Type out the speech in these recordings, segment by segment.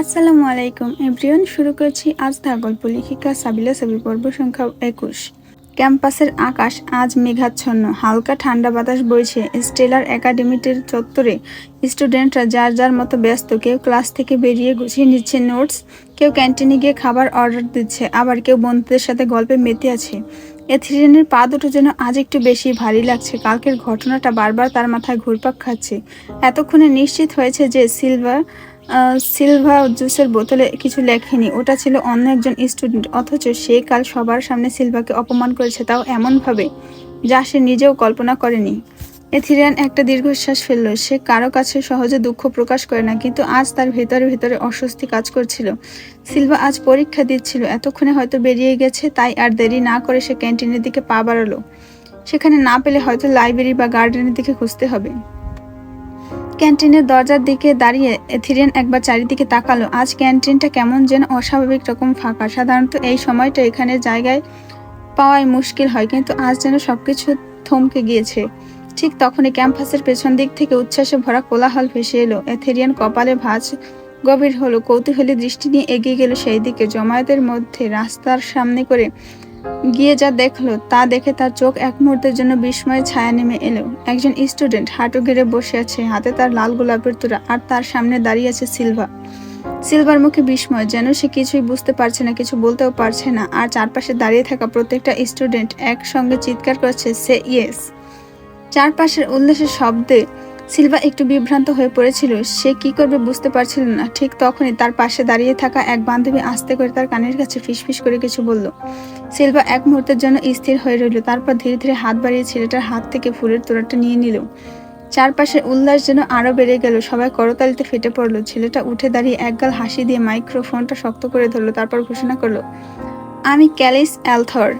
আসসালামু আলাইকুম। এভরিওয়ান, শুরু করছি আজ দা গল্প লেখিকা সাবিলা সাবি পর্ব সংখ্যা একুশ। ক্যাম্পাসের আকাশ আজ মেঘাচ্ছন্ন, হালকা ঠান্ডা বাতাস বইছে স্টেলার একাডেমিটির চত্বরে। স্টুডেন্টরা যার যার মতো ব্যস্ত, কেউ ক্লাস থেকে বেরিয়ে গুছিয়ে নিচ্ছে নোটস, কেউ ক্যান্টিনে গিয়ে খাবার অর্ডার দিচ্ছে, আবার কেউ বন্ধুদের সাথে গল্পে মেতে আছে। এথিরিয়ানের পা দুটো যেন আজ একটু বেশি ভারী লাগছে, কালকের ঘটনাটা বারবার তার মাথায় ঘুরপাক খাচ্ছে। এতক্ষণে নিশ্চিত হয়েছে যে সিলভার সিলভা জুসের বোতলে কিছু লেখেনি। ওটা ছিল অন্য একজন স্টুডেন্ট অথচ সে কাল সবার সামনে সিলভাকে অপমান করেছে তাও এমনভাবে, যা সে নিজেও কল্পনা করেনি। এথিরিয়ান একটা দীর্ঘশ্বাস ফেলল। সে কারও কাছে সহজে দুঃখ প্রকাশ করে না, কিন্তু আজ তার ভেতরে ভেতরে অস্বস্তি কাজ করছিল। সিলভা আজ পরীক্ষা দিচ্ছিল, এতক্ষণে হয়তো বেরিয়ে গেছে, তাই আর দেরি না করে সে ক্যান্টিনের দিকে পা বাড়ালো। সেখানে না পেলে হয়তো লাইব্রেরি বা গার্ডেনের দিকে খুঁজতে হবে। ক্যান্টিনের দরজার দিকে দাঁড়িয়ে এথিরিয়ান একবার চারিদিকে তাকালো। আজ ক্যান্টিনটা কেমন যেন অস্বাভাবিক রকম ফাঁকা। সাধারণত এই সময়টা এখানে জায়গায় পাওয়াই মুশকিল হয়, কিন্তু আজ যেন সবকিছু থমকে গিয়েছে। ঠিক তখনই ক্যাম্পাসের পেছন দিক থেকে উচ্ছ্বাসে ভরা কোলাহল ভেসে এলো। এথেরিয়ান কপালে ভাঁজ গভীর হলো। কৌতূহলী দৃষ্টি নিয়ে এগিয়ে গেল সেই দিকে। জমায়েতের মধ্যে রাস্তার সামনে করে গিয়ে যা দেখল, তা দেখে তার চোখ এক মুহূর্তের জন্য বিস্ময়ে ছায়া নেমে এলো। একজন স্টুডেন্ট হাঁটু গেড়ে বসে আছে, হাতে তার লাল গোলাপের তোড়া আর তার সামনে দাঁড়িয়ে আছে সিলভা। সিলভার মুখে বিস্ময়, যেন সে কিছুই বুঝতে পারছে না, কিছু বলতেও পারছে না, আর চারপাশে দাঁড়িয়ে থাকা প্রত্যেকটা স্টুডেন্ট একসঙ্গে চিৎকার করছে, সে, ইয়েস। চারপাশের উল্লাসের শব্দে সিলভা একটু বিভ্রান্ত হয়ে পড়েছিল। সে কি করবে বুঝতে পারছিল না। ঠিক তখনই তার পাশে দাঁড়িয়ে থাকা এক বান্ধবী আস্তে করে তার কানের কাছে ফিসফিস করে কিছু বলল। সিলভা এক মুহূর্তের জন্য স্থির হয়ে রইল। তারপর ধীরে ধীরে হাত বাড়িয়ে ছেলেটার হাত থেকে ফুলের তোড়াটা নিয়ে নিল। চারপাশের উল্লাস যেন আরও বেড়ে গেল। সবাই করতালিতে ফেটে পড়ল। ছেলেটা উঠে দাঁড়িয়ে একগাল হাসি দিয়ে মাইক্রোফোনটা শক্ত করে ধরলো। তারপর ঘোষণা করল, আমি ক্যালিস অ্যালথর।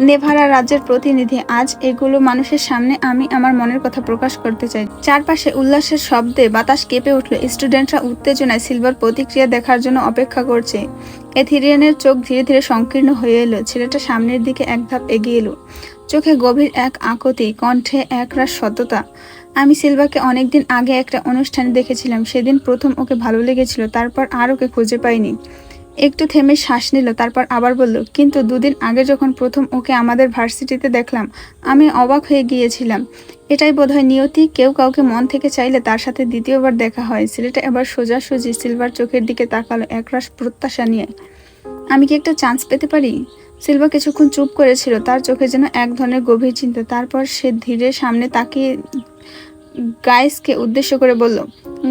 নেভারা রাজ্যের প্রতিনিধি, আজ এগুলো মানুষের সামনে আমি আমার মনের কথা প্রকাশ করতে চাই। চারপাশে উল্লাসের শব্দে বাতাস কেঁপে উঠল। স্টুডেন্টরা উত্তেজনায় সিলভার প্রতিক্রিয়া দেখার জন্য অপেক্ষা করছে। এথিরিয়ানের চোখ ধীরে ধীরে সংকীর্ণ হয়ে এলো। ছেলেটা সামনের দিকে এক ধাপ এগিয়ে এলো। চোখে গভীর এক আকতি, কণ্ঠে একরাশ সততা। আমি সিলভাকে অনেকদিন আগে একটা অনুষ্ঠানে দেখেছিলাম। সেদিন প্রথম ওকে ভালো লেগেছিল, তারপর আর ওকে খুঁজে পাইনি। একটু থেমে শ্বাস নিল, তারপর আবার বলল, কিন্তু দুদিন আগে যখন প্রথম ওকে আমাদের ভার্সিটিতে দেখলাম, আমি অবাক হয়ে গিয়েছিলাম। এটাই বোধহয় নিয়তি, কেউ কাউকে মন থেকে চাইলে তার সাথে দ্বিতীয়বার দেখা হয়। ছেলেটা এবার সোজাসুজি সিলভার চোখের দিকে তাকালো, একরাশ প্রত্যাশা নিয়ে। আমি কি একটা চান্স পেতে পারি? সিলভা কিছুক্ষণ চুপ করেছিল, তার চোখে যেন এক ধরনের গভীর চিন্তা। তারপর সে ধীরে সামনে তাকিয়ে গাইসকে উদ্দেশ্য করে বলল,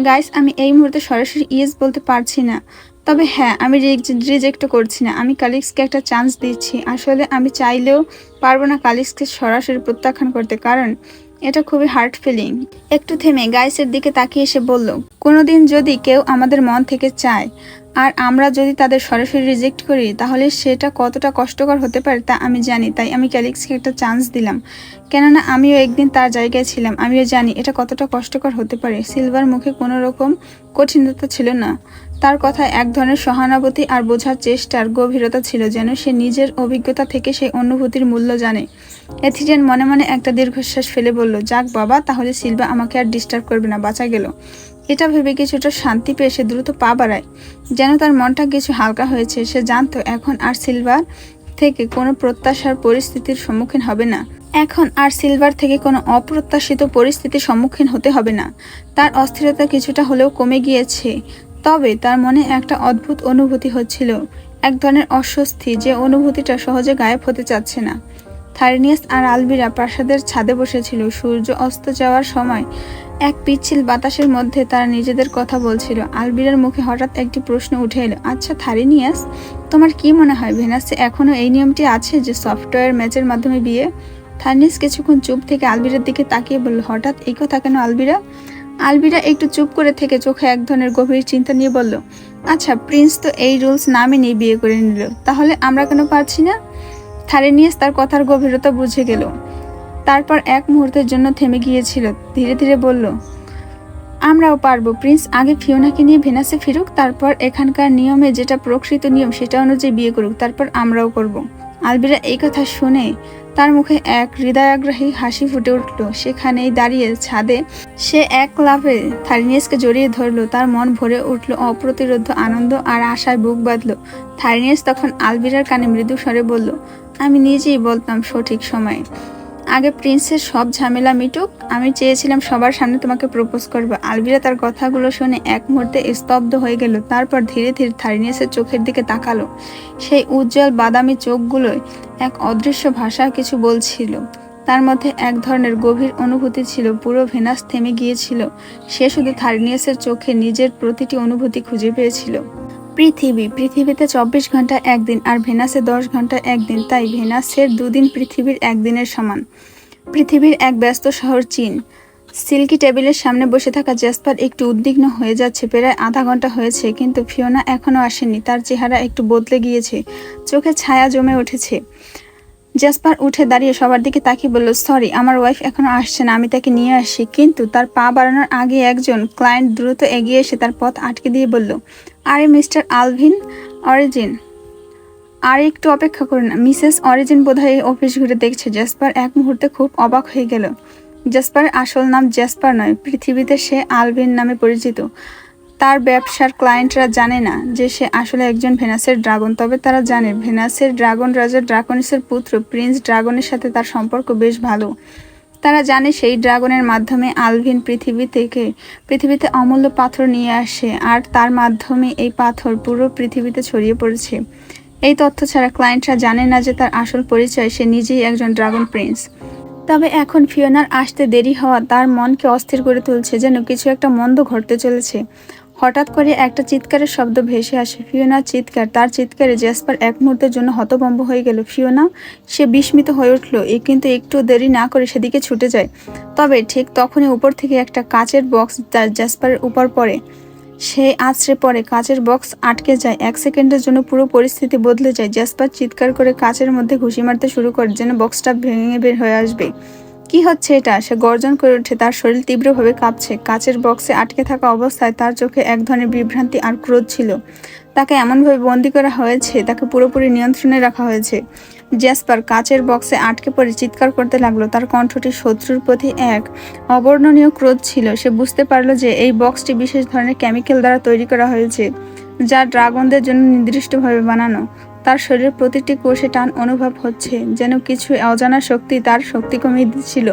গাইস, আমি এই মুহূর্তে সরাসরি ইয়েস বলতে পারছি না। তবে হ্যাঁ আমি রিজেক্টও করছি না। আমি কালিক্সকে একটা চান্স দিচ্ছি। আসলে আমি চাইলেও পারব না কালিক্সকে সরাসরি প্রত্যাখ্যান করতে, কারণ এটা খুবই হার্ট ফিলিং একটু থেমে গাইসের দিকে তাকিয়ে এসে বলল, কোনোদিন যদি কেউ আমাদের মন থেকে চায়, আর আমরা যদি তাদের সরাসরি রিজেক্ট করি, তাহলে সেটা কতটা কষ্টকর হতে পারে তা আমি জানি, তাই আমি ক্যালিক্সকে একটা চান্স দিলাম। কেননা আমিও একদিন তার জায়গায় ছিলাম, আমিও জানি এটা কতটা কষ্টকর হতে পারে। সিলভার মুখে কোনো রকম কঠিনতা ছিল না। তার কথায় এক ধরনের সহানুভূতি আর বোঝার চেষ্টার গভীরতা ছিল যেন সে নিজের অভিজ্ঞতা থেকে সেই অনুভূতির মূল্য জানে। এথিরিয়ান মনে মনে একটা দীর্ঘশ্বাস ফেলে বলল, যাক বাবা, তাহলে সিলভা আমাকে আর ডিস্টার্ব করবে না, বাঁচা গেল। এটা ভেবে কিছুটা শান্তি পেয়ে সে দ্রুত পা বাড়ায়। যেন তার মনটা কিছু হালকা হয়েছে, সে জানতো এখন আর সিলভার থেকে কোনো প্রত্যাশার পরিস্থিতির সম্মুখীন হবে না। এখন আর সিলভার থেকে কোনো অপ্রত্যাশিত পরিস্থিতির সম্মুখীন হতে হবে না। তার অস্থিরতা কিছুটা হলেও কমে গিয়েছে। তবে তার মনে একটা অদ্ভুত অনুভূতি হচ্ছিল, এক ধরনের অস্বস্তি যে অনুভূতিটা সহজে গায়েব হতে চাচ্ছে না। থারিনিয়াস আর আলবিরা প্রাসাদের ছাদে বসেছিল, সূর্য অস্ত যাওয়ার সময় এক পিচ্ছিল বাতাসের মধ্যে তারা নিজেদের কথা বলছিল। আলবিরার মুখে হঠাৎ একটি প্রশ্ন উঠে এলো আচ্ছা থারিনিয়াস, তোমার কি মনে হয়, ভেনাসে এখনও এই নিয়মটি আছে যে সফটওয়্যার ম্যাচের মাধ্যমে বিয়ে? থারিনিয়াস কিছুক্ষণ চুপ থেকে আলবিরার দিকে তাকিয়ে বলল, হঠাৎ এই কথা কেন আলবিরা? আলবিরা একটু চুপ করে থেকে চোখে এক ধরনের গভীর চিন্তা নিয়ে বলল আচ্ছা প্রিন্স তো এই রুলস না মেনেই বিয়ে করে নিল, তাহলে আমরা কেন পারছি না থারিনিয়াস তার কথার গভীরতা বুঝে গেল তারপর এক মুহূর্তের জন্য থেমে গিয়েছিল, ধীরে ধীরে বলল, আমরাও পারব, প্রিন্স, আগে ফিওনাকে নিয়ে ভেনাসে ফিরুক, তারপর এখানকার নিয়মে যেটা প্রকৃত নিয়ম সেটা অনুযায়ী বিয়ে করুক, তারপর আমরাও করব। আলবিরা এই কথা শুনে তার মুখে এক হৃদয়াগ্রাহী হাসি ফুটে উঠল। সেখানেই দাঁড়িয়ে ছাদে সে এক লাভে থারিনিয়াসকে জড়িয়ে ধরল। তার মন ভরে উঠল। অপ্রতিরোধ আনন্দ আর আশায় বুক বাঁধল। থারিনিয়াস তখন আলবিরার কানে মৃদু স্বরে বলল, আমি নিজেই বলতাম সঠিক সময়ে। আগে প্রিন্সের সব ঝামেলা মিটুক, আমি চেয়েছিলাম সবার সামনে তোমাকে প্রপোজ করব। আলবিরা তার কথাগুলো শুনে এক মুহূর্তে স্তব্ধ হয়ে গেল, তারপর ধীরে ধীরে থারিনিয়াসের চোখের দিকে তাকালো। সেই উজ্জ্বল বাদামি চোখগুলোয় এক অদৃশ্য ভাষা কিছু বলছিল। তার মধ্যে এক ধরনের গভীর অনুভূতি ছিল, পুরো ভেনাস থেমে গিয়েছিল। সে শুধু থারিনিয়াসের চোখে নিজের প্রতিটি অনুভূতি খুঁজে পেয়েছিল। পৃথিবী। পৃথিবীতে চব্বিশ ঘণ্টা একদিন আর ভেনাসে দশ ঘণ্টা একদিন, তাই ভেনাসের দুদিন পৃথিবীর একদিনের সমান। পৃথিবীর এক ব্যস্ত শহর চীন। সিল্কি টেবিলের সামনে বসে থাকা জেসপার একটু উদ্বিগ্ন হয়ে যাচ্ছে, প্রায় আধা ঘণ্টা হয়েছে, কিন্তু ফিওনা এখনও আসেনি, তার চেহারা একটু বদলে গিয়েছে, চোখে ছায়া জমে উঠেছে। জাসপার উঠে দাঁড়িয়ে সবার দিকে তাকিয়ে বলল, সরি, আমার ওয়াইফ এখনও আসছে না, আমি তাকে নিয়ে আসি। কিন্তু তার পা বাড়ানোর আগে একজন ক্লায়েন্ট দ্রুত এগিয়ে এসে তার পথ আটকে দিয়ে বলল, আরে, মিস্টার আলভিন অরিজিন। আর একটু অপেক্ষা করুন, মিসেস অরিজিন বোধহয় অফিস ঘুরে দেখছে। জাসপার এক মুহূর্তে খুব অবাক হয়ে গেল। জাসপার আসল নাম জাসপার নয়, পৃথিবীতে সে আলভিন নামে পরিচিত। তার ব্যবসার ক্লায়েন্টরা জানে না যে সে আসলে একজন ভেনাসের ড্রাগন তবে তারা জানে ভেনাসের ড্রাগন রাজা ড্রাগনিসের পুত্র প্রিন্স ড্রাগনের সাথে তার সম্পর্ক বেশ ভালো। তারা জানে সেই ড্রাগনের মাধ্যমে আলভিন পৃথিবী থেকে, পৃথিবীতে অমূল্য পাথর নিয়ে আসে আর তার মাধ্যমে এই পাথর পুরো পৃথিবীতে ছড়িয়ে পড়েছে। এই তথ্য ছাড়া ক্লায়েন্টরা জানে না যে তার আসল পরিচয়, সে নিজেই একজন ড্রাগন প্রিন্স তবে এখন ফিওনার আসতে দেরি হওয়া তার মনকে অস্থির করে তুলছে যেন কিছু একটা মন্দ ঘটতে চলেছে। হঠাৎ করে একটা চিৎকারের শব্দ ভেসে আসে। ফিওনার চিৎকার, তার চিৎকারে জ্যাসপার এক মুহূর্তের জন্য হতভম্ব হয়ে গেল। ফিওনা, সে বিস্মিত হয়ে উঠল, এ কিন্তু একটু দেরি না করে সেদিকে ছুটে যায়। তবে ঠিক তখনই উপর থেকে একটা কাচের বক্স তার জ্যাসপারের উপর পড়ে। সে আছড়ে পড়ে, কাচের বক্স আটকে যায়। এক সেকেন্ডের জন্য পুরো পরিস্থিতি বদলে যায়। জ্যাসপার চিৎকার করে কাচের মধ্যে ঘুষি মারতে শুরু করে, যেন বক্সটা ভেঙে বের হয়ে আসবে। কি হচ্ছে এটা? সে গর্জন করে ওঠে তার শরীর তীব্রভাবে কাঁপছে। কাচের বক্সে আটকে থাকা অবস্থায় তার চোখে এক ধরনের বিভ্রান্তি আর ক্রোধ ছিল। তাকে এমনভাবে বন্দি করা হয়েছে, তাকে পুরোপুরি নিয়ন্ত্রণে রাখা হয়েছে। জ্যাসপার কাচের বক্সে আটকে পড়ে চিৎকার করতে লাগল। তার কণ্ঠটি শত্রুর প্রতি এক অবর্ণনীয় ক্রোধ ছিল। সে বুঝতে পারল যে এই বক্সটি বিশেষ ধরনের কেমিক্যাল দ্বারা তৈরি করা হয়েছে, যা ড্রাগনদের জন্য নির্দিষ্টভাবে বানানো। তার শরীরের প্রতিটি কোষে টান অনুভব হচ্ছে, যেন কিছু অজানা শক্তি তার শক্তি কমিয়ে দিচ্ছিল।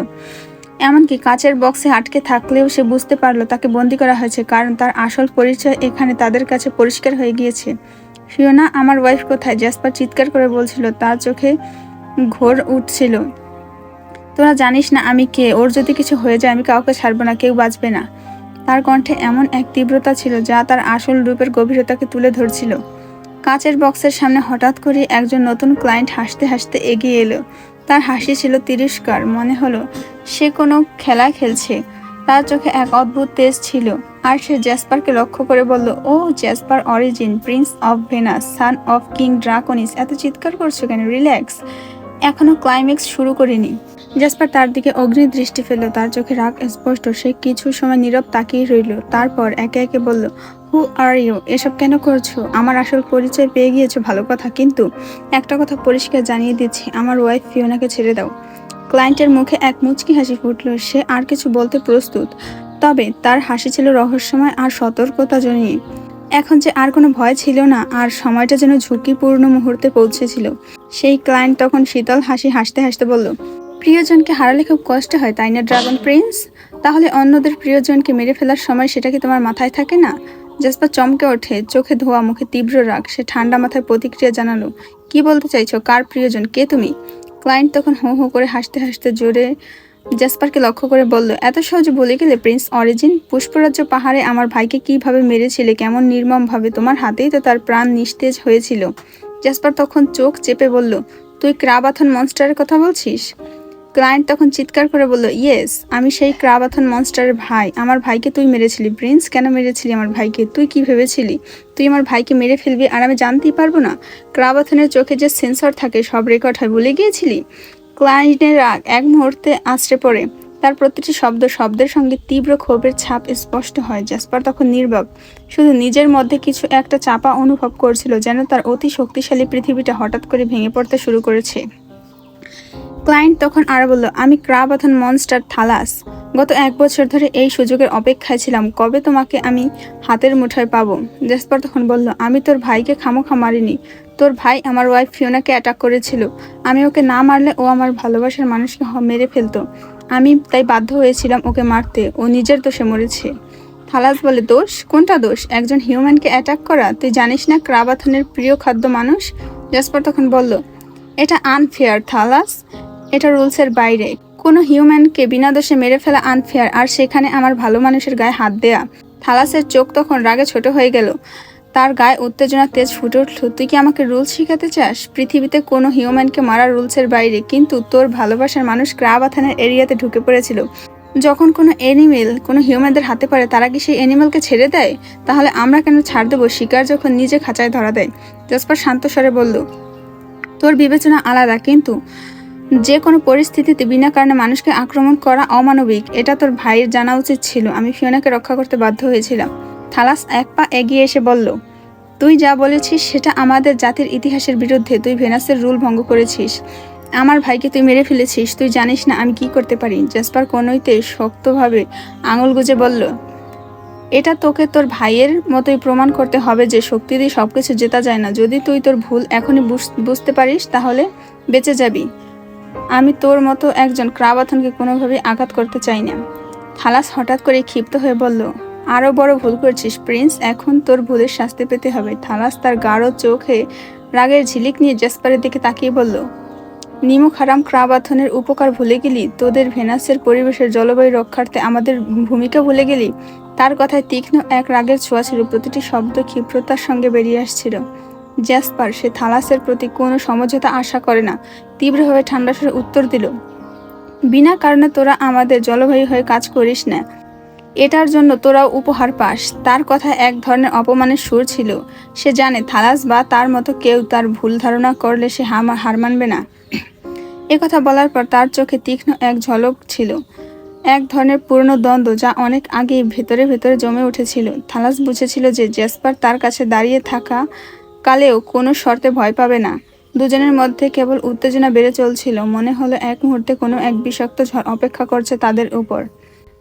এমনকি কাচের বক্সে আটকে থাকলেও সে বুঝতে পারল তাকে বন্দি করা হয়েছে, কারণ তার আসল পরিচয় এখানে তাদের কাছে পরিষ্কার হয়ে গিয়েছে। ফিওনা, আমার ওয়াইফ কোথায়? জাসপার চিৎকার করে বলছিল, তার চোখে ঘোর উঠছিল। তোরা জানিস না আমি কে? ওর যদি কিছু হয়ে যায়, আমি কাউকে ছাড়বো না, কেউ বাঁচবে না। তার কণ্ঠে এমন এক তীব্রতা ছিল যা তার আসল রূপের গভীরতাকে তুলে ধরছিল। কাচের বক্সের সামনে হঠাৎ করে একজন নতুন ক্লায়েন্ট হাসতে হাসতে এগিয়ে এলো। তার হাসি ছিল তিরস্কার, মনে হলো সে কোনো খেলা খেলছে। তার চোখে এক অদ্ভুত তেজ ছিল আর সে জ্যাসপারকে লক্ষ্য করে বলল, ও, Jasper Origin, prince of Venus son of king Draconis এত চিৎকার করছ কেন? রিল্যাক্স এখনও ক্লাইম্যাক্স শুরু করিনি। জাসপার তার দিকে অগ্নি দৃষ্টি ফেলল, তার চোখে রাগ স্পষ্ট, সে কিছু সময় নীরব তাকিয়ে রইল, তারপর একে একে বলল হু আর ইউ এসব কেন করছ? আমার আসল পরিচয় পেয়ে গিয়েছো, ভালো কথা। কিন্তু একটা কথা পরিষ্কার জানিয়ে দিচ্ছি, আমার ওয়াইফ ফিওনাকে ছেড়ে দাও। ক্লায়েন্টের মুখে এক মুচকি হাসি ফুটল, সে আর কিছু বলতে প্রস্তুত। তবে তার হাসি ছিল রহস্যময় আর সতর্কতা জনিয়ে। এখন যে আর কোনো ভয় ছিল না, আর সময়টা যেন ঝুঁকিপূর্ণ মুহূর্তে পৌঁছেছিল। সেই ক্লায়েন্ট তখন শীতল হাসি হাসতে হাসতে বলল, প্রিয়জনকে হারালে খুব কষ্ট হয়, তাই না ড্রাগন প্রিন্স তাহলে অন্যদের প্রিয়জনকে মেরে ফেলার সময় সেটা কি তোমার মাথায় থাকে না? জাসপার চমকে ওঠে, চোখে ধোয়া, মুখে তীব্র রাগ। সে ঠান্ডা মাথায় প্রতিক্রিয়া জানালো, কি বলতে চাইছো? কার প্রিয়জন? কে তুমি? ক্লায়েন্ট তখন হো হো করে হাসতে হাসতে জোরে জাসপারকে লক্ষ্য করে বলল, এত সহজে বলে গেলে প্রিন্স অরিজিন? পুষ্পরাজ্য পাহাড়ে আমার ভাইকে কীভাবে মেরেছিলে? কেমন নির্মমভাবে? তোমার হাতেই তো তার প্রাণ নিস্তেজ হয়েছিল। জাসপার তখন চোখ চেপে বলল, তুই ক্রাবাথন মনস্টারের কথা বলছিস? ক্লায়েন্ট তখন চিৎকার করে বলল ইয়েস আমি সেই ক্রাবাথন মনস্টারের ভাই। আমার ভাইকে তুই মেরেছিলি, প্রিন্স। কেন মেরেছিলি আমার ভাইকে? তুই কি ভেবেছিলি? তুই আমার ভাইকে মেরে ফেলবি আর আমি জানতেই পারব না। ক্রাবাথনের চোখে যে সেন্সর থাকে, সব রেকর্ড হয়। বলে গিয়েছিলি? ক্লায়েন্টের রাগ এক মুহূর্তে আছড়ে পড়ে। তার প্রতিটি শব্দ শব্দের সঙ্গে তীব্র ক্ষোভের ছাপ স্পষ্ট হয়। জাসপার তখন নির্বাক শুধু নিজের মধ্যে কিছু একটা চাপা অনুভব করছিল, যেন তার অতি শক্তিশালী পৃথিবীটা হঠাৎ করে ভেঙে পড়তে শুরু করেছে। ক্লায়েন্ট তখন আরও বলল, আমি ক্রাবাথন মনস্টার থালাস। গত এক বছর ধরে এই সুযোগের অপেক্ষায় ছিলাম। কবে তোমাকে আমি হাতের মুঠায় পাবো? জেসপার তখন বলল, আমি তোর ভাইকে খামোখা মারিনি। তোর ভাই আমার ওয়াইফ ফিওনাকে অ্যাটাক করেছিল। আমি ওকে না মারলে ও আমার ভালোবাসার মানুষকে মেরে ফেলতো। আমি তাই বাধ্য হয়েছিলাম ওকে মারতে। ও নিজের দোষে মরেছে। থালাস বলে, দোষ? কোনটা দোষ? একজন হিউম্যানকে অ্যাটাক করা? তুই জানিস না ক্রাবাথনের প্রিয় খাদ্য মানুষ? জাসপার তখন বলল, এটা আনফেয়ার থালাস। এটা রুলসের বাইরে। কোনো হিউম্যানকে বিনা দোষে মেরে ফেলা আনফেয়ার আর সেখানে আমার ভালো মানুষের গায়ে হাত দেয়া। থালাসের চোখ তখন রাগে ছোট হয়ে গেল। তার গায়ে উত্তেজনার তেজ ফুটে উঠল। তুই কি আমাকে রুলস শিখাতে চাস? পৃথিবীতে কোনো হিউম্যানকে মারা রুলসের বাইরে, কিন্তু তোর ভালোবাসার মানুষ ক্রাবাথানের এরিয়াতে ঢুকে পড়েছিল। যখন কোনো অ্যানিমেল কোনো হিউম্যানদের হাতে পারে, তারা কি সেই অ্যানিমেলকে ছেড়ে দেয়? তাহলে আমরা কেন ছাড় দেবো? শিকার যখন নিজে খাঁচায় ধরা দেয় জসপার শান্ত স্বরে বলল, তোর বিবেচনা আলাদা, কিন্তু যে কোনো পরিস্থিতিতে বিনা কারণে মানুষকে আক্রমণ করা অমানবিক, এটা তোর ভাইয়ের জানা উচিত ছিল। আমি ফিওনাকে রক্ষা করতে বাধ্য হয়েছিলাম। থালাস এক পা এগিয়ে এসে বলল, তুই যা বলেছিস, সেটা আমাদের জাতির ইতিহাসের বিরুদ্ধে তুই ভেনাসের রুল ভঙ্গ করেছিস। আমার ভাইকে তুই মেরে ফেলেছিস। তুই জানিস না আমি কি করতে পারি? জাসপার কোনোইতে শক্তভাবে আঙুল গুজে বলল, এটা তোকে তোর ভাইয়ের মতোই প্রমাণ করতে হবে যে শক্তি দিয়ে সব কিছু জেতা যায় না। যদি তুই তোর ভুল এখনই বুঝ- বুঝতে পারিস, তাহলে বেঁচে যাবি। আমি তোর মতো একজন ক্রাবাথনকে কোনোভাবেই আঘাত করতে চাই না। থালাস হঠাৎ করে ক্ষিপ্ত হয়ে বলল আরও বড় ভুল করছিস, প্রিন্স। এখন তোর ভুলের শাস্তি পেতে হবে। থালাস তার গাঢ় চোখে রাগের ঝিলিক নিয়ে জেসপারের দিকে তাকিয়ে বলল নিমুখ হারাম ক্রাবাথনের উপকার ভুলে গেলি? তোদের ভেনাসের পরিবেশের জলবায়ু রক্ষার্থে আমাদের ভূমিকা ভুলে গেলি? তার কথায় তীক্ষ্ণ এক রাগের ছোঁয়া ছিল প্রতিটি শব্দ ক্ষিপ্রতার সঙ্গে বেরিয়ে আসছিল। জ্যাসপার সে থালাসের প্রতি কোনো সমঝোতা আশা করে না, তীব্রভাবে ঠান্ডা স্বরে উত্তর দিল, বিনা কারণে তোরা আমাদের জলবায়ু হয়ে কাজ করিস না। এটার জন্য তোরাও উপহার পাস। তার কথা এক ধরনের অপমানের সুর ছিল। সে জানে থালাস বা তার মতো কেউ তার ভুল ধারণা করলে সে হামা, হার মানবে না। এ কথা বলার পর তার চোখে তীক্ষ্ণ এক ঝলক ছিল, এক ধরনের পুরনো দ্বন্দ্ব যা অনেক আগেই ভেতরে ভেতরে জমে উঠেছিল। থালাস বুঝেছিল যে জেসপার তার কাছে দাঁড়িয়ে থাকা কালেও কোনো শর্তে ভয় পাবে না। দুজনের মধ্যে কেবল উত্তেজনা বেড়ে চলছিল। মনে হলো এক মুহূর্তে কোনো এক বিষাক্ত ঝড় অপেক্ষা করছে তাদের উপর।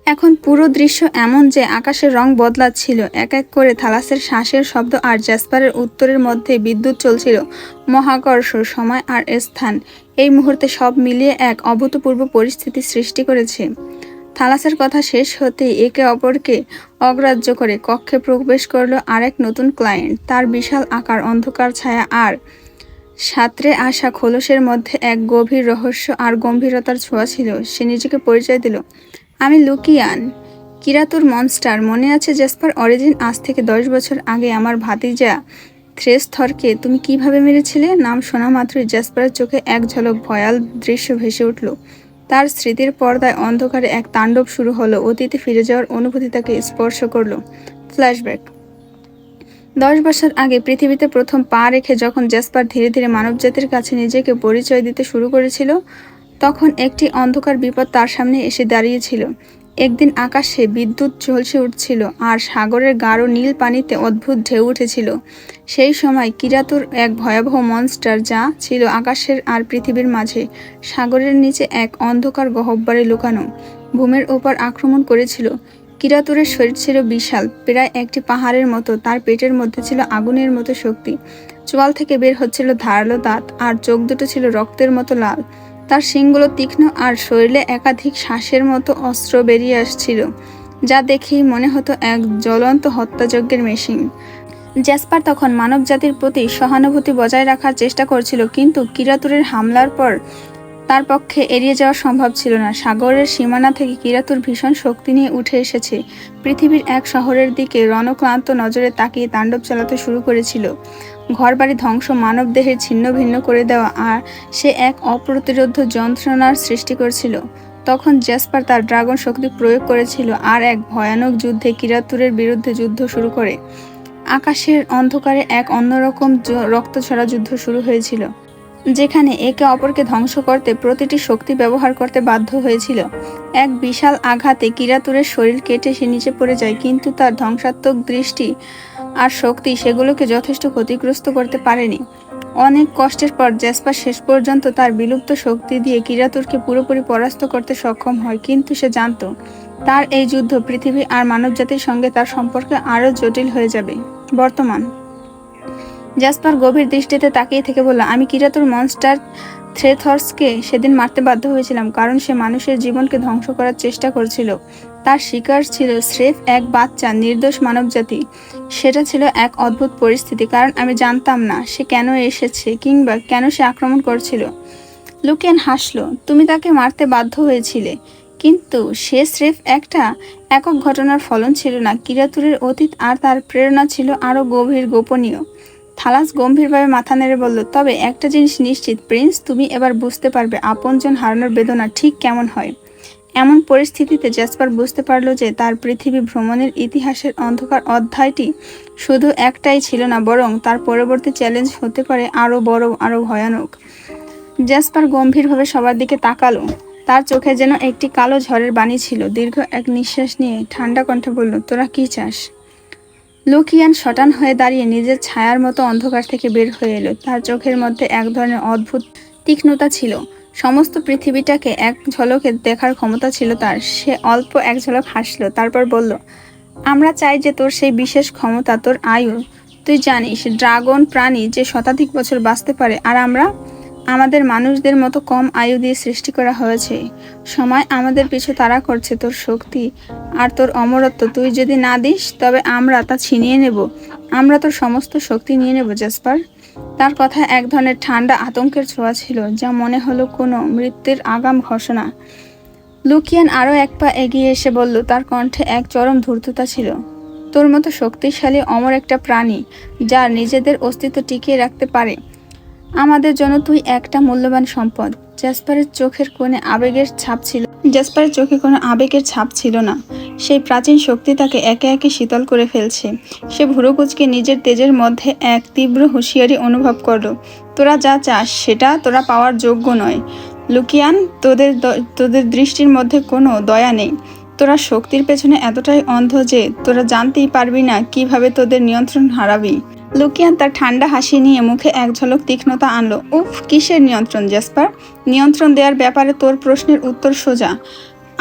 এখন পুরো দৃশ্য এমন যে আকাশের রং বদলাচ্ছিল। এক এক করে থালাসের শ্বাসের শব্দ আর জ্যাসপারের উত্তরের মধ্যে বিদ্যুৎ চলছিল। মহাকর্ষ, সময় আর স্থান। এই মুহূর্তে সব মিলিয়ে এক অভূতপূর্ব পরিস্থিতি সৃষ্টি করেছে। থালাসের কথা শেষ হতেই একে অপরকে অগ্রাহ্য করে কক্ষে প্রবেশ করল আরেক নতুন ক্লায়েন্ট তার বিশাল আকার, অন্ধকার ছায়া আর সাঁতরে আসা খোলসের মধ্যে এক গভীর রহস্য আর গম্ভীরতার ছোঁয়া ছিল। সে নিজেকে পরিচয় দিল, আমি লুকিয়ান, কিরাতুর মনস্টার। মনে আছে জেসপার অরিজিন, আজ থেকে দশ বছর আগে আমার ভাতিজা থ্রেস্থরকে তুমি কীভাবে মেরেছিলে? নাম শোনা মাত্রই জেসপারের চোখে এক ঝলক ভয়াল দৃশ্য ভেসে উঠল। তার স্মৃতির পর্দায় অন্ধকারে এক তাণ্ডব শুরু হলো। অতীতে ফিরে যাওয়ার অনুভূতি তাকে স্পর্শ করল। ফ্ল্যাশব্যাক। দশ বছর আগে পৃথিবীতে প্রথম পা রেখে যখন জেসপার ধীরে ধীরে মানবজাতির কাছে নিজেকে পরিচয় দিতে শুরু করেছিল, তখন একটি অন্ধকার বিপদ তার সামনে এসে দাঁড়িয়েছিল। একদিন আকাশে বিদ্যুৎ ঝলসে উঠছিল আর সাগরের গাঢ় নীল পানিতে অদ্ভুত ঢেউ উঠেছিল। সেই সময় কিরাতুর এক ভয়াবহ মনস্টার যা ছিল আকাশের আর পৃথিবীর মাঝে, সাগরের নিচে এক অন্ধকার গহ্বরে লুকানো, ভূমের ওপর আক্রমণ করেছিল। কিরাতুরের শরীর ছিল বিশাল, প্রায় একটি পাহাড়ের মতো, তার পেটের মধ্যে ছিল আগুনের মতো শক্তি। চোয়াল থেকে বের হচ্ছিল ধারালো দাঁত আর চোখ দুটো ছিল রক্তের মতো লাল। তার শিংগুলো তীক্ষ্ণ আর শরীরে একাধিক শ্বাসের মতো অস্ত্র বেরিয়ে আসছিল, যা দেখেই মনে হতো এক জ্বলন্ত হত্যাযজ্ঞের মেশিন। জ্যাসপার তখন মানবজাতির প্রতি সহানুভূতি বজায় রাখার চেষ্টা করছিল, কিন্তু কিরাতুরের হামলার পর তার পক্ষে এড়িয়ে যাওয়া সম্ভব ছিল না। সাগরের সীমানা থেকে কিরাতুর ভীষণ শক্তি নিয়ে উঠে এসেছে। পৃথিবীর এক শহরের দিকে রণক্লান্ত নজরে তাকিয়ে তাণ্ডব চালাতে শুরু করেছিল। ঘরবাড়ি ধ্বংস মানবদেহের ছিন্ন ভিন্ন করে দেওয়া আর সে এক অপ্রতিরোধ যন্ত্রণার সৃষ্টি করেছিল। তখন জেসপার তার ড্রাগন শক্তি প্রয়োগ করেছিল আর এক ভয়ানক যুদ্ধে কিরাতুরের বিরুদ্ধে যুদ্ধ শুরু করে। আকাশের অন্ধকারে এক অন্যরকম রক্ত ছড়া যুদ্ধ শুরু হয়েছিল, যেখানে একে অপরকে ধ্বংস করতে প্রতিটি শক্তি ব্যবহার করতে বাধ্য হয়েছিল। এক বিশাল আঘাতে কিরাতুরের শরীর কেটে সে নিচে পড়ে যায়, কিন্তু তার ধ্বংসাত্মক দৃষ্টি আর শক্তি সেগুলোকে যথেষ্ট ক্ষতিগ্রস্ত করতে পারেনি। অনেক কষ্টের পর জ্যাসপার শেষ পর্যন্ত তার বিলুপ্ত শক্তি দিয়ে কিরাতুরকে পুরোপুরি পরাস্ত করতে সক্ষম হয়, কিন্তু সে জানতো তার এই যুদ্ধ পৃথিবী আর মানবজাতির সঙ্গে তার সম্পর্কে আরও জটিল হয়ে যাবে। বর্তমান জাসপার গভীর দৃষ্টিতে তাকিয়ে থেকে বলল, আমি কিরাতুর মনস্টার থ্রেথর্সকে সেদিন মারতে বাধ্য হয়েছিলাম, কারণ সে মানুষের জীবনকে ধ্বংস করার চেষ্টা করছিল। তার শিকার ছিল স্রেফ এক বাচ্চা, নির্দোষ মানবজাতি। সেটা ছিল এক অদ্ভুত পরিস্থিতি, কারণ আমি জানতাম না সে কেন এসেছে কিংবা কেন সে আক্রমণ করছিল। লুকেন হাসলো, তুমি তাকে মারতে বাধ্য হয়েছিলে, কিন্তু সে স্রেফ একটা একক ঘটনার ফলন ছিল না। কিরাতুরের অতীত আর তার প্রেরণা ছিল আরও গভীর, গোপনীয়। থালাস গম্ভীরভাবে মাথা নেড়ে বলল, তবে একটা জিনিস নিশ্চিত, প্রিন্স, তুমি এবার বুঝতে পারবে আপনজন হারানোর বেদনা ঠিক কেমন হয়। এমন পরিস্থিতিতে জ্যাসপার বুঝতে পারল যে তার পৃথিবী ভ্রমণের ইতিহাসের অন্ধকার অধ্যায়টি শুধু একটাই ছিল না, বরং তার পরবর্তী চ্যালেঞ্জ হতে পারে আরও বড়, আরও ভয়ানক। জ্যাসপার গম্ভীরভাবে সবার দিকে তাকালো। তার চোখে যেন একটি কালো ঝড়ের বাণী ছিল। দীর্ঘ এক নিঃশ্বাস নিয়ে ঠান্ডা কণ্ঠে বলল, তোরা কি চাস? লুকিয়ান শটান হয়ে দাঁড়িয়ে নিজের ছায়ার মতো অন্ধকার থেকে বের হয়ে এলো। তার চোখের মধ্যে এক ধরনের অদ্ভুত তীক্ষ্ণতা ছিল। সমস্ত পৃথিবীটাকে এক ঝলকে দেখার ক্ষমতা ছিল তার। সে অল্প এক ঝলক হাসলো, তারপর বলল, আমরা চাই যে তোর সেই বিশেষ ক্ষমতা, তোর আয়ু। তুই জানিস, ড্রাগন প্রাণী যে শতাধিক বছর বাঁচতে পারে, আর আমরা, আমাদের মানুষদের মতো কম আয়ু দিয়ে সৃষ্টি করা হয়েছে। সময় আমাদের পিছু তাড়া করছে তোর শক্তি আর তোর অমরত্ব। তুই যদি না দিস, তবে আমরা তা ছিনিয়ে নেব। আমরা তোর সমস্ত শক্তি নিয়ে নেব, জাসপার। তার কথা এক ধরনের ঠান্ডা আতঙ্কের ছোঁয়া ছিল, যা মনে হলো কোনো মৃত্যুর আগাম ঘোষণা। লুকিয়ান আরও এক পা এগিয়ে এসে বলল, তার কণ্ঠে এক চরম ধূর্ততা ছিল। তোর মতো শক্তিশালী অমর একটা প্রাণী যা নিজেদের অস্তিত্ব টিকিয়ে রাখতে পারে। আমাদের জন্য তুই একটা মূল্যবান সম্পদ। জ্যাসপারের চোখের কোণে আবেগের ছাপ ছিল। জ্যাসপারের চোখে কোনো আবেগের ছাপ ছিল না। সেই প্রাচীন শক্তি তাকে একে একে শীতল করে ফেলছে। সে ভুরুকুচকে নিজের তেজের মধ্যে এক তীব্র হুঁশিয়ারি অনুভব করল। তোরা যা চাস, সেটা তোরা পাওয়ার যোগ্য নয়। লুকিয়ান, তোদের তোদের দৃষ্টির মধ্যে কোনো দয়া নেই। তোরা শক্তির পেছনে এতটাই অন্ধ যে তোরা জানতেই পারবি না কীভাবে তোদের নিয়ন্ত্রণ হারাবি। লুকিয়ান তার ঠান্ডা হাসি নিয়ে মুখে এক ঝলক তীক্ষ্ণতা আনলো। উফ, কিসের নিয়ন্ত্রণ, জাসপার? নিয়ন্ত্রণ দেওয়ার ব্যাপারে তোর প্রশ্নের উত্তর সোজা।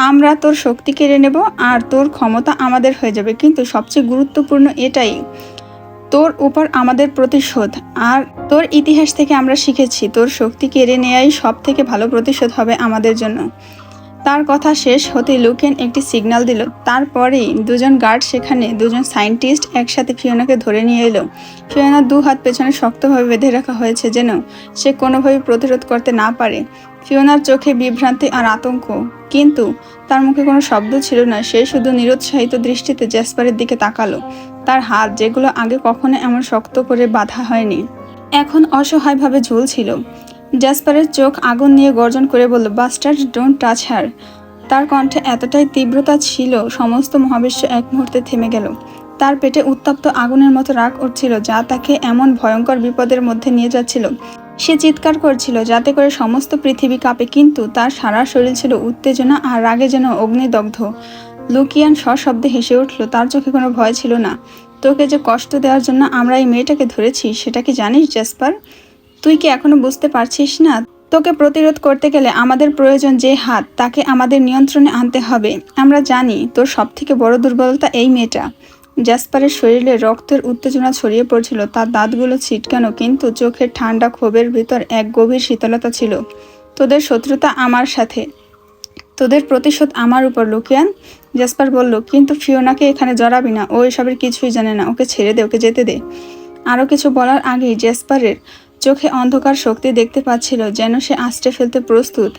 আমরা তোর শক্তি কেড়ে নেব আর তোর ক্ষমতা আমাদের হয়ে যাবে, কিন্তু সবচেয়ে গুরুত্বপূর্ণ এটাই। তোর উপর আমাদের প্রতিশোধ। আর তোর ইতিহাস থেকে আমরা শিখেছি, তোর শক্তি কেড়ে নেয়াই সব থেকে ভালো প্রতিশোধ হবে আমাদের জন্য। তার কথা শেষ হতেই লুকেন একটি সিগন্যাল দিল। তারপরেই দুজন গার্ড সেখানে দুজন সায়েন্টিস্ট একসাথে ফিওনাকে ধরে নিয়ে এলো। ফিওনার দু হাত পেছনে শক্তভাবে বেঁধে রাখা হয়েছে যেন সে কোনোভাবে প্রতিরোধ করতে না পারে। ফিওনার চোখে বিভ্রান্তি আর আতঙ্ক। কিন্তু তার মুখে কোনো শব্দ ছিল না, সে শুধু নিরুৎসাহিত দৃষ্টিতে জ্যাসপারের দিকে তাকালো। তার হাত, যেগুলো আগে কখনো এমন শক্ত করে বাঁধা হয়নি, এখন অসহায়ভাবে ঝুলছিল। জ্যাসপারের চোখ আগুন নিয়ে গর্জন করে বলল বাস্টার ডোন্ট টাচ হার। তার কণ্ঠে এতটাই তীব্রতা ছিল, সমস্ত মহাবিশ্ব এক মুহূর্তে থেমে গেল। তার পেটে উত্তপ্ত আগুনের মতো রাগ উঠছিল, যা তাকে এমন ভয়ঙ্কর বিপদের মধ্যে নিয়ে যাচ্ছিল। সে চিৎকার করছিল, যাতে করে সমস্ত পৃথিবী কাঁপে। কিন্তু তার সারা শরীর ছিল উত্তেজনা আর রাগে যেন অগ্নিদগ্ধ। লুকিয়ান সশব্দে হেসে উঠল, তার চোখে কোনো ভয় ছিল না। তোকে যে কষ্ট দেওয়ার জন্য আমরা এই মেয়েটাকে ধরেছি, সেটা কি জানিস, জেসপার? তুই কি এখনও বুঝতে পারছিস না? তোকে প্রতিরোধ করতে গেলে আমাদের প্রয়োজন যে হাত, তাকে আমাদের নিয়ন্ত্রণে আনতে হবে। আমরা জানি তোর সবথেকে বড় দুর্বলতা এই মেয়েটা। জাসপারের শরীরে রক্তের উত্তেজনা ছড়িয়ে পড়ছিল, তার দাঁতগুলো ছিটকানো, কিন্তু চোখের ঠান্ডা ক্ষোভের ভিতর এক গভীর শীতলতা ছিল। তোদের শত্রুতা আমার সাথে। তোদের প্রতিশোধ আমার উপর, লুকিয়ান। জাসপার বলল, কিন্তু ফিওনাকে এখানে জড়াবি না, ও এসবের কিছুই জানে না। ওকে ছেড়ে দে, ওকে যেতে দে। আরও কিছু বলার আগেই জেসপারের চোখে অন্ধকার শক্তি দেখতে পাচ্ছিল যেন সে আশ্রে ফেলতে প্রস্তুত,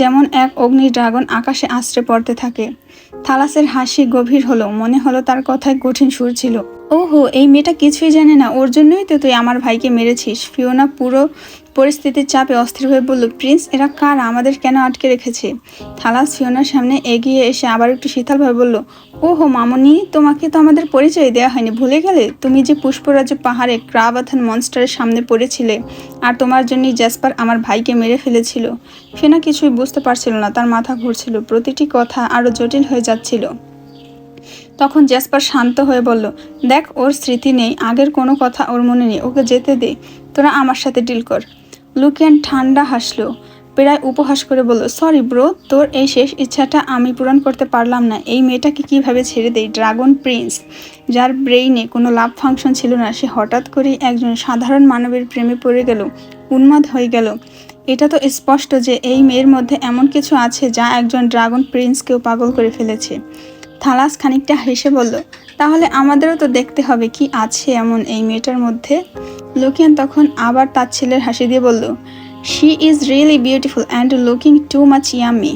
যেমন এক অগ্নি ড্রাগন আকাশে আশ্রে পড়তে থাকে। থালাসের হাসি গভীর হলো, মনে হলো তার কথায় কঠিন সুর ছিল। ওহো, এই মেয়েটা কিছুই জানে না, ওর জন্যই তো তুই আমার ভাইকে মেরেছিস, ফিওনা পুরো পরিস্থিতির চাপে অস্থির হয়ে বলল, প্রিন্স, এরা কার? আমাদের কেন আটকে রেখেছে? থালাস ফিওনার সামনে এগিয়ে এসে আবার একটু শীতলভাবে বলল, ওহো, মামনি, তোমাকে তো আমাদের পরিচয় দেওয়া হয়নি। ভুলে গেলে? তুমি যে পুষ্পরাজ পাহাড়ে ক্রাবাথান মনস্টারের সামনে পড়েছিলে আর তোমার জন্যই জ্যাসপার আমার ভাইকে মেরে ফেলেছিল। ফিওনা কিছুই বুঝতে পারছিল না, তার মাথা ঘুরছিল, প্রতিটি কথা আরও জটিল হয়ে যাচ্ছিল। তখন জ্যাসপার শান্ত হয়ে বলল, দেখ, ওর স্মৃতি নেই, আগের কোনো কথা ওর মনে নেই, ওকে যেতে দে, তোরা আমার সাথে ডিল কর। লুকিয়ান ঠান্ডা হাসলো। প্রায় উপহাস করে বলল, সরি ব্রো, তোর এই শেষ ইচ্ছাটা আমি পূরণ করতে পারলাম না। এই মেয়েটাকে কীভাবে ছেড়ে দেই? ড্রাগন প্রিন্স, যার ব্রেইনে কোনো লাভ ফাংশন ছিল না। সে হঠাৎ করেই একজন সাধারণ মানবের প্রেমে পড়ে গেল, উন্মাদ হয়ে গেল। এটা তো স্পষ্ট যে এই মেয়ের মধ্যে এমন কিছু আছে যা একজন ড্রাগন প্রিন্সকেও পাগল করে ফেলেছে। থালাস খানিকটা হেসে বলল তাহলে আমাদেরও তো দেখতে হবে কি আছে এমন এই মেয়েটার মধ্যে। লুকিয়ান তখন আবার তার ছেলের হাসি দিয়ে বলল she is really beautiful and looking too much yummy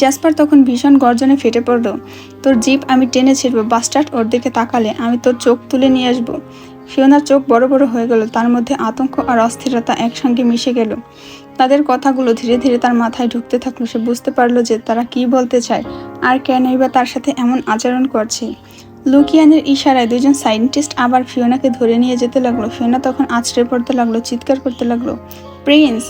Jasper তখন ভীষণ গর্জনে ফেটে পড়ল, তোর জিপ আমি টেনে ছিড়ব বাস্টার্ড ওর দিকে তাকালে আমি তোর চোখ তুলে নিয়ে আসব। ফিওনার চোখ বড় বড় হয়ে গেল, তার মধ্যে আতঙ্ক আর অস্থিরতা একসঙ্গে মিশে গেল। তাদের কথাগুলো ধীরে ধীরে তার মাথায় ঢুকতে থাকল, সে বুঝতে পারল যে তারা কি বলতে চায়, আর কেনই বা তার সাথে এমন আচরণ করছে। লুকিয়ানের ইশারায় দুজন সায়েন্টিস্ট আবার ফিওনাকে ধরে নিয়ে যেতে লাগল। ফিওনা তখন আছড়ে পড়তে লাগল, চিৎকার করতে লাগল। প্রিন্স!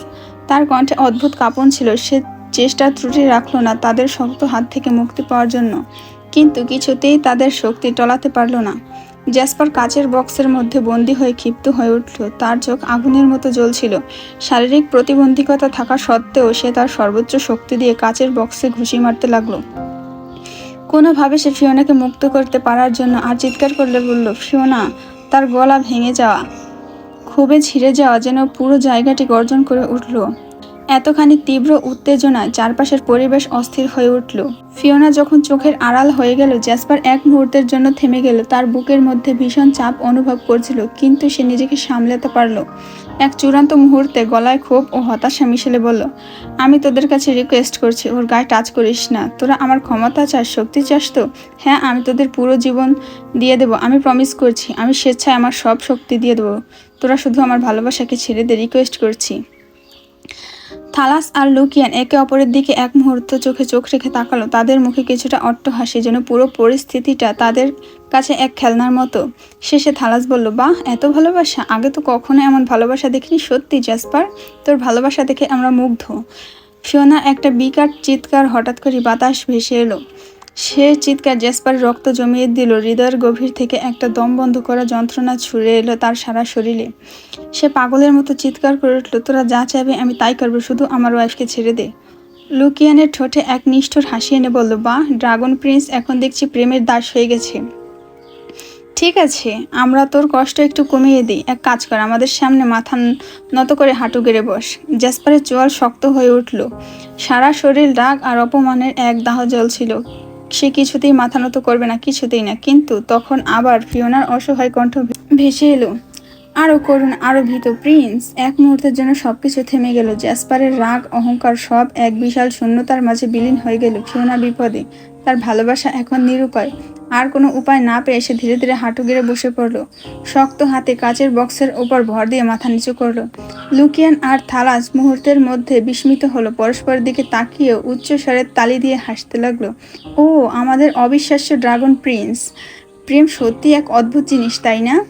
তার কণ্ঠে অদ্ভুত কাঁপন ছিল। সে চেষ্টা ত্রুটি রাখল না তাদের শক্ত হাত থেকে মুক্তি পাওয়ার জন্য। কিন্তু কিছুতেই তাদের শক্তি টলাতে পারল না। জ্যাসপার কাচের বক্সের মধ্যে বন্দি হয়ে ক্ষিপ্ত হয়ে উঠল। তার চোখ আগুনের মতো জ্বলছিল। শারীরিক প্রতিবন্ধকতা থাকা সত্ত্বেও সে তার সর্বোচ্চ শক্তি দিয়ে কাচের বক্সে ঘুষি মারতে লাগল। কোনোভাবে সে ফিওনাকে মুক্ত করতে পারার জন্য আর চিৎকার করলে বলল, ফিওনা, তার গলা ভেঙে যাওয়া। খুবই ছিঁড়ে যাওয়া যেন পুরো জায়গাটি গর্জন করে উঠল। এতখানি তীব্র উত্তেজনায় চারপাশের পরিবেশ অস্থির হয়ে উঠল। ফিওনা যখন চোখের আড়াল হয়ে গেল, জ্যাসপার এক মুহূর্তের জন্য থেমে গেল। তার বুকের মধ্যে ভীষণ চাপ অনুভব করছিল, কিন্তু সে নিজেকে সামলাতে পারল। এক চূড়ান্ত মুহূর্তে গলায় ক্ষোভ ও হতাশা মিশেলে বলল, আমি তোদের কাছে রিকোয়েস্ট করছি, ওর গায়ে টাচ করিস না। তোরা আমার ক্ষমতা চাস, শক্তি চাস তো? হ্যাঁ আমি তোদের পুরো জীবন দিয়ে দেবো, আমি প্রমিস করছি, আমি স্বেচ্ছায় আমার সব শক্তি দিয়ে দেবো। তোরা শুধু আমার ভালোবাসাকে ছেড়ে দে রিকোয়েস্ট করছি। থালাস আর লুকিয়ান একে অপরের দিকে এক মুহূর্ত চোখে চোখ রেখে তাকালো। তাদের মুখে কিছুটা অট্ট হাসি যেন পুরো পরিস্থিতিটা তাদের কাছে এক খেলনার মতো। শেষে থালাস বলল, বাহ, এত ভালোবাসা? আগে তো কখনো এমন ভালোবাসা দেখিনি। সত্যি, জাসপার, তোর ভালোবাসা দেখে আমরা মুগ্ধ। ফিওনা একটা বিকাট চিৎকার হঠাৎ করে বাতাস ভেসে এলো। সে চিৎকার জ্যাসপার রক্ত জমিয়ে দিল। হৃদয়ের গভীর থেকে একটা দম বন্ধ করা যন্ত্রণা ছুড়ে এলো তার সারা শরীরে। সে পাগলের মতো চিৎকার করে উঠল, তোরা যা চাইবে আমি তাই করব, শুধু আমার ওয়াইফকে ছেড়ে দে। লুকিয়ানের ঠোঁটে এক নিষ্ঠুর হাসি এনে বলল, বাহ, ড্রাগন প্রিন্স, এখন দেখছি প্রেমের দাস হয়ে গেছে। ঠিক আছে, আমরা তোর কষ্ট একটু কমিয়ে দিই। এক কাজ কর, আমাদের সামনে মাথা নত করে হাঁটু গেড়ে বস। জ্যাসপারের চোয়াল শক্ত হয়ে উঠল। সারা শরীর রাগ আর অপমানের এক দাহ জ্বলছিল। সে কিছুতেই মাথা নত করবে না, কিছুতেই না। কিন্তু তখন আবার ফিওনার অসহায় কণ্ঠ ভেসে এলো আরও করুন আরও ভীত প্রিন্স। এক মুহূর্তের জন্য সব কিছু থেমে গেল। জ্যাসপারের রাগ, অহংকার সব এক বিশাল শূন্যতার মাঝে বিলীন হয়ে গেল ফিওনা বিপদে। তার ভালোবাসা এখন নিরুপায়। আর কোনো উপায় না পেয়ে সে ধীরে ধীরে হাঁটু গেড়ে বসে পড়ল। শক্ত হাতে কাচের বক্সের ওপর ভর দিয়ে মাথা নিচু করল। লুকিয়ান আর থালাস মুহূর্তের মধ্যে বিস্মিত হলো। পরস্পরের দিকে তাকিয়ে উচ্চ স্বরের তালি দিয়ে হাসতে লাগল। ও, আমাদের অবিশ্বাস্য ড্রাগন প্রিন্স। প্রেম সত্যি এক অদ্ভুত জিনিস, তাই না?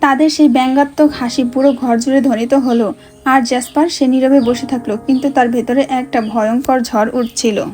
তাদের সেই ব্যঙ্গাত্মক হাসি পুরো ঘর জুড়ে ধ্বনিত হলো। আর জ্যাসপার সে নীরবে বসে থাকল, কিন্তু তার ভেতরে একটা ভয়ঙ্কর ঝড় উঠছিল।